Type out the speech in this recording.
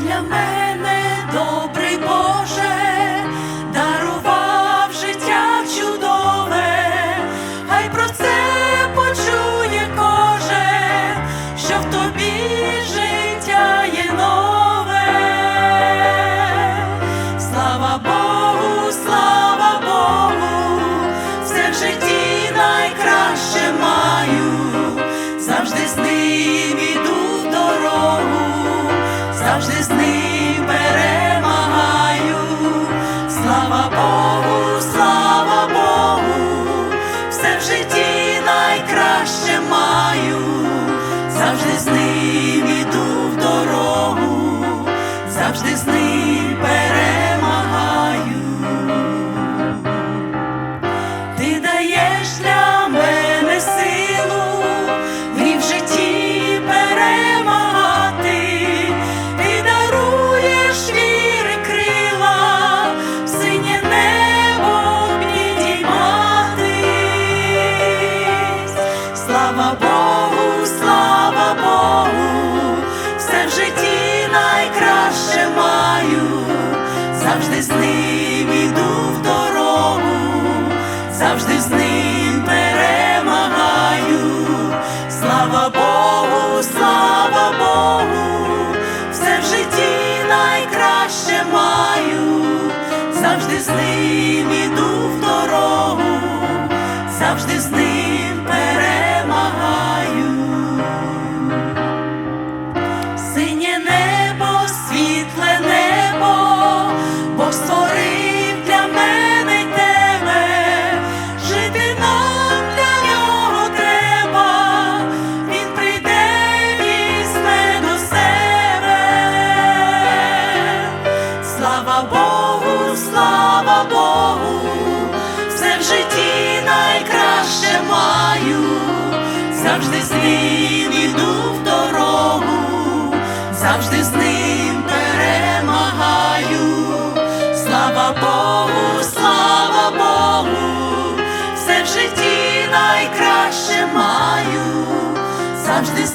для мене добрий Боже, дарував життя чудове, хай про це. завжди з ним перемагаю, слава Богу, слава Богу, все в житті найкраще маю, завжди з ним іду в дорогу, завжди з ним. Завжди з ним іду в дорогу, завжди з ним перемагаю. Слава Богу, слава Богу, все в житті найкраще маю, завжди з ним іду в дорогу, завжди з ним Слава Богу, слава Богу, все в житті найкраще маю, завжди з ним іду в дорогу, завжди з ним перемагаю. Слава Богу, слава Богу, все в житті найкраще маю, завжди з